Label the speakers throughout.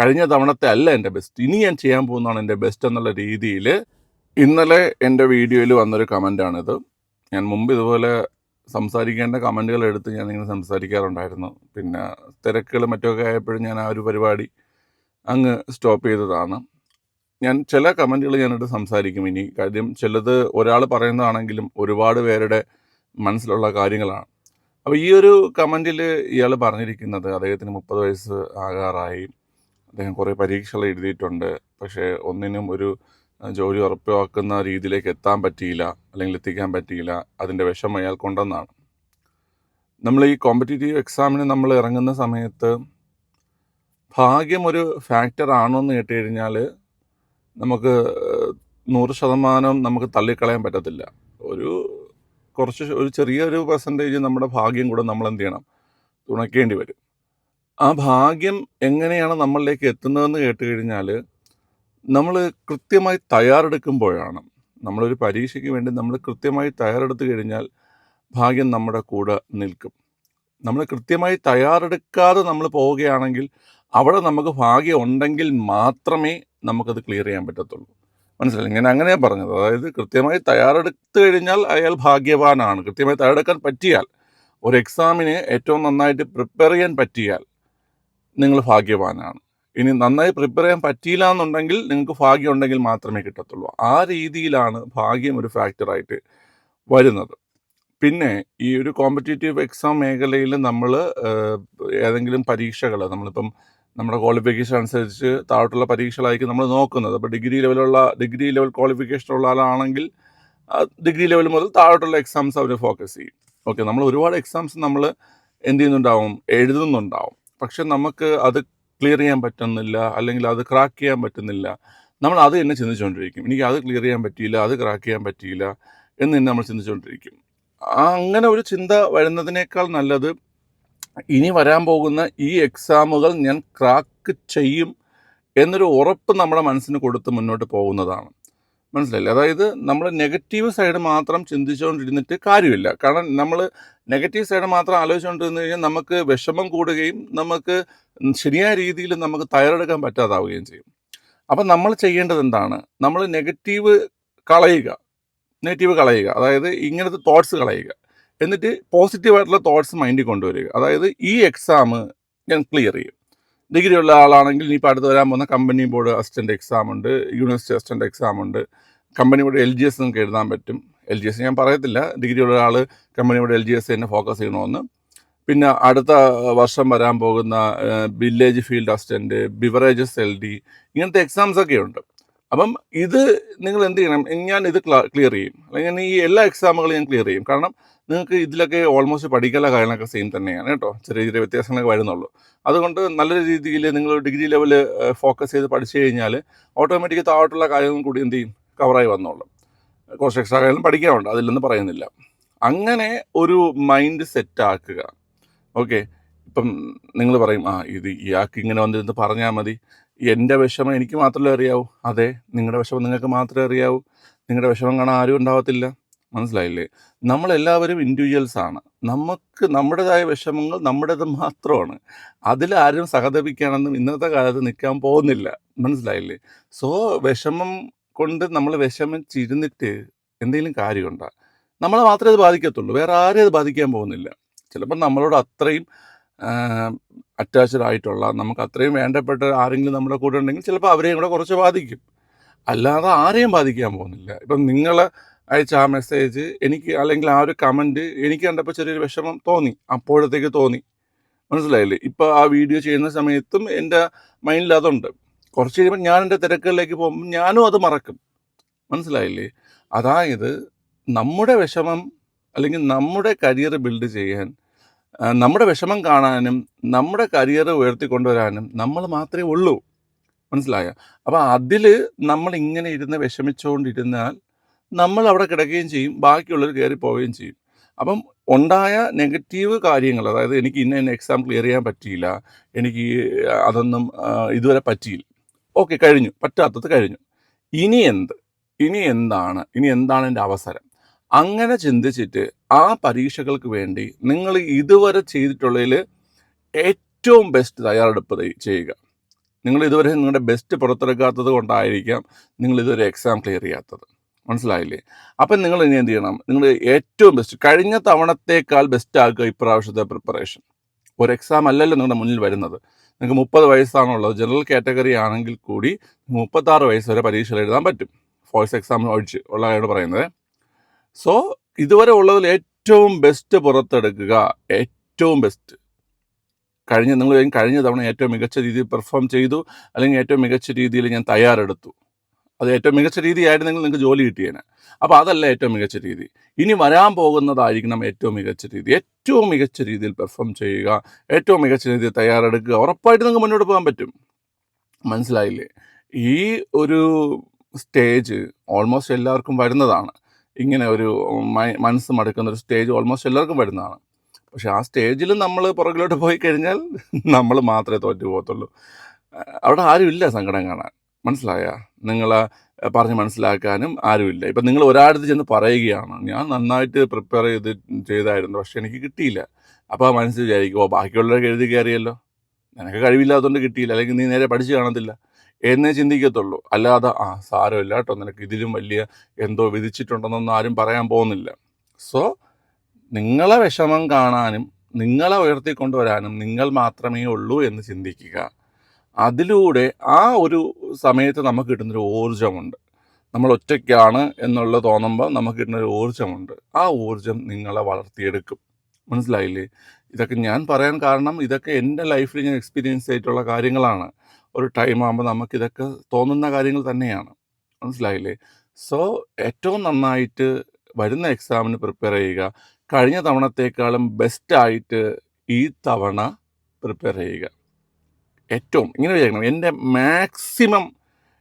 Speaker 1: കഴിഞ്ഞ തവണത്തെ അല്ല എന്റെ ബെസ്റ്റ് ഇനി ഞാൻ ചെയ്യാൻ പോകുന്നതാണ് എന്റെ ബെസ്റ്റ് എന്നുള്ള രീതിയിൽ ഇന്നലെ എന്റെ വീഡിയോയിൽ വന്നൊരു കമന്റാണിത്. ഞാൻ മുമ്പ് ഇതുപോലെ സംസാരിക്കേണ്ട കമന്റുകൾ എടുത്ത് ഞാൻ ഇങ്ങനെ സംസാരിക്കാറുണ്ടായിരുന്നു. പിന്നെ തിരക്കുകൾ മറ്റൊക്കെ ആയപ്പോഴും ഞാൻ ആ ഒരു പരിപാടി അങ്ങ് സ്റ്റോപ്പ് ചെയ്തതാണ്. ഞാൻ ചില കമന്റുകൾ ഞാനിട്ട് സംസാരിക്കും. ഇനി കാര്യം ചിലത് ഒരാൾ പറയുന്നതാണെങ്കിലും ഒരുപാട് പേരുടെ മനസ്സിലുള്ള കാര്യങ്ങളാണ്. അപ്പോൾ ഈ ഒരു കമന്റിൽ ഇയാൾ പറഞ്ഞിരിക്കുന്നത് അദ്ദേഹത്തിന് മുപ്പത് വയസ്സ് ആകാറായി. അദ്ദേഹം കുറേ പരീക്ഷകൾ എഴുതിയിട്ടുണ്ട്. പക്ഷേ ഒന്നിനും ഒരു ജോലി ഉറപ്പാക്കുന്ന രീതിയിലേക്ക് എത്താൻ പറ്റിയില്ല അല്ലെങ്കിൽ എത്തിക്കാൻ പറ്റിയില്ല. അതിന്റെ വിഷമം അയാൾക്കുണ്ടെന്നാണ് നമ്മൾ ഈ കോമ്പറ്റേറ്റീവ് എക്സാമിന് നമ്മൾ ഇറങ്ങുന്ന സമയത്ത് ഭാഗ്യം ഒരു ഫാക്ടർ ആണോ എന്ന് കേട്ട് കഴിഞ്ഞാൽ നമുക്ക് നൂറ് ശതമാനം നമുക്ക് തള്ളിക്കളയാൻ പറ്റത്തില്ല. ഒരു കുറച്ച് ഒരു ചെറിയൊരു പെർസെന്റേജ് നമ്മുടെ ഭാഗ്യം കൂടെ നമ്മൾ എന്ത് ചെയ്യണം? തുണയ്ക്കേണ്ടി വരും. ആ ഭാഗ്യം എങ്ങനെയാണ് നമ്മളിലേക്ക് എത്തുന്നതെന്ന് കേട്ട് കഴിഞ്ഞാൽ നമ്മൾ കൃത്യമായി തയ്യാറെടുക്കുമ്പോഴാണ്. നമ്മളൊരു പരീക്ഷയ്ക്ക് വേണ്ടി നമ്മൾ കൃത്യമായി തയ്യാറെടുത്ത് കഴിഞ്ഞാൽ ഭാഗ്യം നമ്മുടെ കൂടെ നിൽക്കും. നമ്മൾ കൃത്യമായി തയ്യാറെടുക്കാതെ നമ്മൾ പോവുകയാണെങ്കിൽ അവിടെ നമുക്ക് ഭാഗ്യം ഉണ്ടെങ്കിൽ മാത്രമേ നമുക്കത് ക്ലിയർ ചെയ്യാൻ പറ്റത്തുള്ളൂ. മനസ്സിലായി? ഇങ്ങനെ അങ്ങനെയാണ് പറഞ്ഞത്. അതായത് കൃത്യമായി തയ്യാറെടുത്ത് കഴിഞ്ഞാൽ അയാൾ ഭാഗ്യവാനാണ്. കൃത്യമായി തയ്യാറെടുക്കാൻ പറ്റിയാൽ ഒരു എക്സാമിന് ഏറ്റവും നന്നായിട്ട് പ്രിപ്പയർ ചെയ്യാൻ പറ്റിയാൽ നിങ്ങൾ ഭാഗ്യവാനാണ്. ഇനി നന്നായി പ്രിപ്പയർ ചെയ്യാൻ പറ്റിയില്ല എന്നുണ്ടെങ്കിൽ നിങ്ങൾക്ക് ഭാഗ്യം ഉണ്ടെങ്കിൽ മാത്രമേ കിട്ടത്തുള്ളൂ. ആ രീതിയിലാണ് ഭാഗ്യം ഒരു ഫാക്ടറായിട്ട് വരുന്നത്. പിന്നെ ഈ ഒരു കോമ്പറ്റേറ്റീവ് എക്സാം മേഖലയിൽ നമ്മൾ ഏതെങ്കിലും പരീക്ഷകൾ നമ്മളിപ്പം നമ്മുടെ ക്വാളിഫിക്കേഷൻ അനുസരിച്ച് താഴോട്ടുള്ള പരീക്ഷകളായിരിക്കും നമ്മൾ നോക്കുന്നത്. അപ്പോൾ ഡിഗ്രി ലെവലുള്ള ഡിഗ്രി ലെവൽ ക്വാളിഫിക്കേഷൻ ഉള്ള ആളാണെങ്കിൽ ഡിഗ്രി ലെവൽ മുതൽ താഴോട്ടുള്ള എക്സാംസ് അവർ ഫോക്കസ് ചെയ്യും. ഓക്കെ നമ്മൾ ഒരുപാട് എക്സാംസ് നമ്മൾ എന്ത് ചെയ്യുന്നുണ്ടാവും? എഴുതുന്നുണ്ടാവും. പക്ഷെ നമുക്ക് അത് ക്ലിയർ ചെയ്യാൻ പറ്റുന്നില്ല അല്ലെങ്കിൽ അത് ക്രാക്ക് ചെയ്യാൻ പറ്റുന്നില്ല. നമ്മൾ അത് തന്നെ ചിന്തിച്ചുകൊണ്ടിരിക്കും. എനിക്ക് അത് ക്ലിയർ ചെയ്യാൻ പറ്റിയില്ല അത് ക്രാക്ക് ചെയ്യാൻ പറ്റിയില്ല എന്ന് തന്നെ നമ്മൾ ചിന്തിച്ചുകൊണ്ടിരിക്കും. അങ്ങനെ ഒരു ചിന്ത വരുന്നതിനേക്കാൾ നല്ലത് ഇനി വരാൻ പോകുന്ന ഈ എക്സാമുകൾ ഞാൻ ക്രാക്ക് ചെയ്യും എന്നൊരു ഉറപ്പ് നമ്മുടെ മനസ്സിന് കൊടുത്ത് മുന്നോട്ട് പോകുന്നതാണ്. മനസ്സിലായില്ലേ? അതായത് നമ്മൾ നെഗറ്റീവ് സൈഡ് മാത്രം ചിന്തിച്ചുകൊണ്ടിരുന്നിട്ട് കാര്യമില്ല. കാരണം നമ്മൾ നെഗറ്റീവ് സൈഡ് മാത്രം ആലോചിച്ചുകൊണ്ടിരുന്നു കഴിഞ്ഞാൽ നമുക്ക് വിഷമം കൂടുകയും നമുക്ക് ശരിയായ രീതിയിൽ നമുക്ക് തയ്യാറെടുക്കാൻ പറ്റാതാവുകയും ചെയ്യും. അപ്പം നമ്മൾ ചെയ്യേണ്ടത് എന്താണ്? നമ്മൾ നെഗറ്റീവ് കളയുക. നെഗറ്റീവ് കളയുക. അതായത് ഇങ്ങനത്തെ തോട്ട്സ് കളയുക. എന്നിട്ട് പോസിറ്റീവായിട്ടുള്ള തോട്ട്സ് മൈൻഡിൽ കൊണ്ടുവരിക. അതായത് ഈ എക്സാം ഞാൻ ക്ലിയർ ചെയ്യും. ഡിഗ്രി ഉള്ള ആളാണെങ്കിൽ ഇനിയിപ്പോൾ അടുത്ത് വരാൻ പോകുന്ന കമ്പനി ബോർഡ് അസിസ്റ്റന്റ് എക്സാം ഉണ്ട് യൂണിവേഴ്സിറ്റി അസിസ്റ്റന്റ് എക്സാം ഉണ്ട്. Company board L G S നിങ്ങൾക്ക് എഴുതാൻ പറ്റും. എൽ ജി എസ് ഞാൻ പറയത്തില്ല. ഡിഗ്രി ഉള്ള ആൾ company board L G S തന്നെ ഫോക്കസ് ചെയ്യണമെന്ന് പിന്നെ അടുത്ത വർഷം വരാൻ പോകുന്ന village field assistant beverages L D ഇങ്ങനത്തെ എക്സാംസ് ഒക്കെ ഉണ്ട്. അപ്പം ഇത് നിങ്ങൾ എന്ത് ചെയ്യണം? ഞാൻ ഇത് ക്ലിയർ ചെയ്യും. അല്ലെങ്കിൽ ഈ എല്ലാ എക്സാമുകളും ഞാൻ ക്ലിയർ ചെയ്യും. കാരണം നിങ്ങൾക്ക് ഇതിലൊക്കെ ഓൾമോസ്റ്റ് പഠിക്കാനുള്ള കാര്യങ്ങളൊക്കെ സെയിം തന്നെയാണ് കേട്ടോ. ചെറിയ ചെറിയ വ്യത്യാസങ്ങളൊക്കെ വരുന്നുള്ളൂ. അതുകൊണ്ട് നല്ല രീതിയിൽ നിങ്ങൾ ഡിഗ്രി ലെവൽ ഫോക്കസ് ചെയ്ത് പഠിച്ചു കഴിഞ്ഞാൽ ഓട്ടോമാറ്റിക് താഴോട്ടുള്ള കാര്യങ്ങളും കൂടി എന്ത് ചെയ്യും? കവറായി വന്നോളും. കുറച്ച് എക്സ്ട്രാ കാര്യങ്ങളും പഠിക്കാനുണ്ട് അതിലൊന്നും പറയുന്നില്ല. അങ്ങനെ ഒരു മൈൻഡ് സെറ്റ് ആക്കുക. ഓക്കെ ഇപ്പം നിങ്ങൾ പറയും ആ ഇത് ഇയാൾക്ക് ഇങ്ങനെ വന്നിരുന്ന് പറഞ്ഞാൽ മതി. എന്റെ വിഷമം എനിക്ക് മാത്രമേ അറിയാവൂ. അതെ നിങ്ങളുടെ വിഷമം നിങ്ങൾക്ക് മാത്രമേ അറിയാവൂ. നിങ്ങളുടെ വിഷമം കാണാൻ ആരും ഉണ്ടാവത്തില്ല. മനസ്സിലായില്ലേ? നമ്മളെല്ലാവരും ഇൻഡിവിജ്വൽസ് ആണ്. നമുക്ക് നമ്മുടേതായ വിഷമങ്ങൾ നമ്മുടേത് മാത്രമാണ്. അതിലാരും സഹതപിക്കാനൊന്നും ഇന്നത്തെ കാലത്ത് നിൽക്കാൻ പോകുന്നില്ല. മനസ്സിലായില്ലേ? സോ വിഷമം കൊണ്ട് നമ്മൾ വിഷമിച്ചിരുന്നിട്ട് എന്തെങ്കിലും കാര്യമുണ്ടോ? നമ്മളെ മാത്രമേ അത് ബാധിക്കത്തുള്ളൂ. വേറെ ആരെയും അത് ബാധിക്കാൻ പോകുന്നില്ല. ചിലപ്പോൾ നമ്മളോട് അത്രയും അറ്റാച്ച്ഡ് ആയിട്ടുള്ള നമുക്ക് അത്രയും വേണ്ടപ്പെട്ട ആരെങ്കിലും നമ്മുടെ കൂടെ ഉണ്ടെങ്കിൽ ചിലപ്പോൾ അവരെയും കൂടെ കുറച്ച് ബാധിക്കും. അല്ലാതെ ആരെയും ബാധിക്കാൻ പോകുന്നില്ല. ഇപ്പം നിങ്ങൾ അയച്ച ആ മെസ്സേജ് എനിക്ക് അല്ലെങ്കിൽ ആ ഒരു കമന്റ് എനിക്ക് കണ്ടപ്പോൾ ചെറിയൊരു വിഷമം തോന്നി. അപ്പോഴത്തേക്ക് തോന്നി. മനസ്സിലായില്ലേ? ഇപ്പോൾ ആ വീഡിയോ ചെയ്യുന്ന സമയത്തും എന്റെ മൈൻഡിൽ അതുണ്ട്. കുറച്ച് കഴിയുമ്പോൾ ഞാൻ എന്റെ തിരക്കുകളിലേക്ക് പോകുമ്പോൾ ഞാനും അത് മറക്കും. മനസ്സിലായില്ലേ? അതായത് നമ്മുടെ വിഷമം അല്ലെങ്കിൽ നമ്മുടെ കരിയർ ബിൽഡ് ചെയ്യാൻ നമ്മുടെ വിഷമം കാണാനും നമ്മുടെ കരിയർ ഉയർത്തിക്കൊണ്ടുവരാനും നമ്മൾ മാത്രമേ ഉള്ളൂ. മനസ്സിലായോ? അപ്പോൾ അതിൽ നമ്മൾ ഇങ്ങനെ ഇരുന്ന് വിഷമിച്ചുകൊണ്ടിരുന്നാൽ നമ്മൾ അവിടെ കിടക്കുകയും ചെയ്യും ബാക്കിയുള്ളവർ കയറി പോവുകയും ചെയ്യും. അപ്പം ഉണ്ടായ നെഗറ്റീവ് കാര്യങ്ങൾ അതായത് എനിക്ക് ഇന്ന ഇന്ന എക്സാം ക്ലിയർ ചെയ്യാൻ പറ്റിയില്ല എനിക്ക് അതൊന്നും ഇതുവരെ പറ്റിയില്ല. ഓക്കെ കഴിഞ്ഞു പറ്റാത്തത് കഴിഞ്ഞു. ഇനി എന്ത്? ഇനി എന്താണ്? ഇനി എന്താണ് എന്റെ അവസരം? അങ്ങനെ ചിന്തിച്ചിട്ട് ആ പരീക്ഷകൾക്ക് വേണ്ടി നിങ്ങൾ ഇതുവരെ ചെയ്തിട്ടുള്ളതിൽ ഏറ്റവും ബെസ്റ്റ് തയ്യാറെടുപ്പ് ചെയ്യുക. നിങ്ങൾ ഇതുവരെ നിങ്ങളുടെ ബെസ്റ്റ് പുറത്തെടുക്കാത്തത് കൊണ്ടായിരിക്കാം നിങ്ങൾ ഇതുവരെ എക്സാം ക്ലിയർ ചെയ്യാത്തത്. മനസ്സിലായില്ലേ? അപ്പം നിങ്ങൾ ഇനി എന്ത് ചെയ്യണം? നിങ്ങൾ ഏറ്റവും ബെസ്റ്റ് കഴിഞ്ഞ തവണത്തേക്കാൾ ബെസ്റ്റ് ആക്കുക ഇപ്രാവശ്യത്തെ പ്രിപ്പറേഷൻ ഒരു എക്സാം അല്ലല്ലോ നിങ്ങളുടെ മുന്നിൽ വരുന്നത്. നിങ്ങൾക്ക് മുപ്പത് വയസ്സാണുള്ളത്. ജനറൽ കാറ്റഗറി ആണെങ്കിൽ കൂടി മുപ്പത്താറ് വയസ്സ് വരെ പരീക്ഷ എഴുതാൻ പറ്റും. ഫോഴ്സ് എക്സാം ഒഴിച്ച്. ഉള്ളതാണ് പറയുന്നത്. സോ ഇതുവരെ ഉള്ളതിൽ ഏറ്റവും ബെസ്റ്റ് പുറത്തെടുക്കുക. ഏറ്റവും ബെസ്റ്റ് കഴിഞ്ഞ നിങ്ങൾ കഴിഞ്ഞ തവണ ഏറ്റവും മികച്ച രീതിയിൽ പെർഫോം ചെയ്തു. അല്ലെങ്കിൽ ഏറ്റവും മികച്ച രീതിയിൽ ഞാൻ തയ്യാറെടുത്തു. അത് ഏറ്റവും മികച്ച രീതിയായിരുന്നെങ്കിൽ നിങ്ങൾക്ക് ജോലി കിട്ടിയേനെ. അപ്പോൾ അതല്ല ഏറ്റവും മികച്ച രീതി. ഇനി വരാൻ പോകുന്നതായിരിക്കണം ഏറ്റവും മികച്ച രീതി. ഏറ്റവും മികച്ച രീതിയിൽ പെർഫോം ചെയ്യുക ഏറ്റവും മികച്ച രീതിയിൽ തയ്യാറെടുക്കുക. ഉറപ്പായിട്ട് നിങ്ങൾക്ക് മുന്നോട്ട് പോകാൻ പറ്റും. മനസ്സിലായില്ലേ? ഈ ഒരു സ്റ്റേജ് ഓൾമോസ്റ്റ് എല്ലാവർക്കും വരുന്നതാണ്. ഇങ്ങനെ ഒരു മനസ്സ് മടുക്കുന്ന ഒരു സ്റ്റേജ് ഓൾമോസ്റ്റ് എല്ലാവർക്കും വരുന്നതാണ്. പക്ഷേ ആ സ്റ്റേജിൽ നമ്മൾ പുറകിലോട്ട് പോയി കഴിഞ്ഞാൽ നമ്മൾ മാത്രമേ തോറ്റു പോകത്തുള്ളൂ. അവിടെ ആരുമില്ല സങ്കടം കാണാൻ. മനസ്സിലായ? നിങ്ങൾ പറഞ്ഞ് മനസ്സിലാക്കാനും ആരുമില്ല. ഇപ്പം നിങ്ങൾ ഒരാടുത്ത് ചെന്ന് പറയുകയാണ് ഞാൻ നന്നായിട്ട് പ്രിപ്പയർ ചെയ്ത് ചെയ്തായിരുന്നു പക്ഷെ എനിക്ക് കിട്ടിയില്ല. അപ്പോൾ ആ മനസ്സിൽ വിചാരിക്കും ഓ ബാക്കിയുള്ളവരൊക്കെ എഴുതി കയറിയല്ലോ. നിനക്ക് കഴിവില്ലാത്തതുകൊണ്ട് കിട്ടിയില്ല അല്ലെങ്കിൽ നീ നേരെ പഠിച്ചു കാണത്തില്ല. എന്നേ ചിന്തിക്കത്തുള്ളൂ. അല്ലാതെ ആ സാരമില്ല കേട്ടോ നിനക്ക് ഇതിലും വലിയ എന്തോ വിധിച്ചിട്ടുണ്ടെന്നൊന്നും ആരും പറയാൻ പോകുന്നില്ല. സോ നിങ്ങളെ വിഷമം കാണാനും നിങ്ങളെ ഉയർത്തിക്കൊണ്ടുവരാനും നിങ്ങൾ മാത്രമേ ഉള്ളൂ എന്ന് ചിന്തിക്കുക. അതിലൂടെ ആ ഒരു സമയത്ത് നമുക്ക് കിട്ടുന്നൊരു ഊർജമുണ്ട്. നമ്മൾ ഒറ്റയ്ക്കാണ് എന്നുള്ള തോന്നുമ്പോൾ നമുക്ക് കിട്ടുന്നൊരു ഊർജമുണ്ട്. ആ ഊർജം നിങ്ങളെ വളർത്തിയെടുക്കും. മനസ്സിലായില്ലേ? ഇതൊക്കെ ഞാൻ പറയാൻ കാരണം ഇതൊക്കെ എന്റെ ലൈഫിൽ ഞാൻ എക്സ്പീരിയൻസ് ചെയ്തിട്ടുള്ള കാര്യങ്ങളാണ്. ഒരു ടൈം ആകുമ്പോൾ നമുക്കിതൊക്കെ തോന്നുന്ന കാര്യങ്ങൾ തന്നെയാണ്. മനസ്സിലായില്ലേ? സോ ഏറ്റവും നന്നായിട്ട് വരുന്ന എക്സാമിന് പ്രിപ്പയർ ചെയ്യുക. കഴിഞ്ഞ തവണത്തേക്കാളും ബെസ്റ്റായിട്ട് ഈ തവണ പ്രിപ്പയർ ചെയ്യുക. ഏറ്റവും ഇങ്ങനെ വിചാരിക്കണം. എന്റെ മാക്സിമം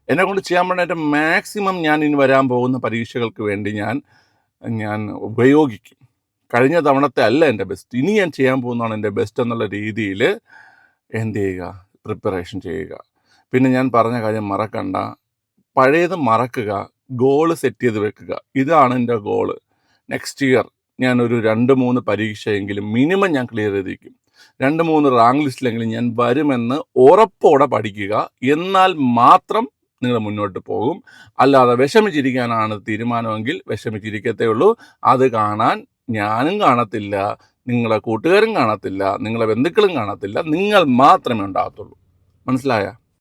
Speaker 1: എന്നെ കൊണ്ട് ചെയ്യാൻ പറ്റുന്ന എന്റെ മാക്സിമം ഞാൻ ഇനി വരാൻ പോകുന്ന പരീക്ഷകൾക്ക് വേണ്ടി ഞാൻ ഞാൻ ഉപയോഗിക്കും. കഴിഞ്ഞ തവണത്തെ അല്ല എന്റെ ബെസ്റ്റ് ഇനി ഞാൻ ചെയ്യാൻ പോകുന്നതാണ് എന്റെ ബെസ്റ്റ് എന്നുള്ള രീതിയിൽ എന്ത് ചെയ്യുക? പ്രിപ്പറേഷൻ ചെയ്യുക. പിന്നെ ഞാൻ പറഞ്ഞ കാര്യം മറക്കണ്ട. പഴയത് മറക്കുക. ഗോൾ സെറ്റ് ചെയ്ത് വെക്കുക. ഇതാണ് എന്റെ ഗോൾ നെക്സ്റ്റ് ഇയർ ഞാനൊരു രണ്ട് മൂന്ന് പരീക്ഷയെങ്കിലും മിനിമം ഞാൻ ക്ലിയർ ചെയ്തിരിക്കും രണ്ട് മൂന്ന് റാങ്ക് ലിസ്റ്റിലെങ്കിലും ഞാൻ വരുമെന്ന് ഉറപ്പോടെ പഠിക്കുക. എന്നാൽ മാത്രം നിങ്ങൾ മുന്നോട്ട് പോകും. അല്ലാതെ വിഷമിച്ചിരിക്കാനാണ് തീരുമാനമെങ്കിൽ വിഷമിച്ചിരിക്കത്തേ ഉള്ളൂ. അത് കാണാൻ ഞാനും കാണത്തില്ല നിങ്ങളെ കൂട്ടുകാരും കാണത്തില്ല നിങ്ങളെ ബന്ധുക്കളും കാണത്തില്ല നിങ്ങൾ മാത്രമേ ഉണ്ടാകത്തുള്ളൂ. മനസ്സിലായ?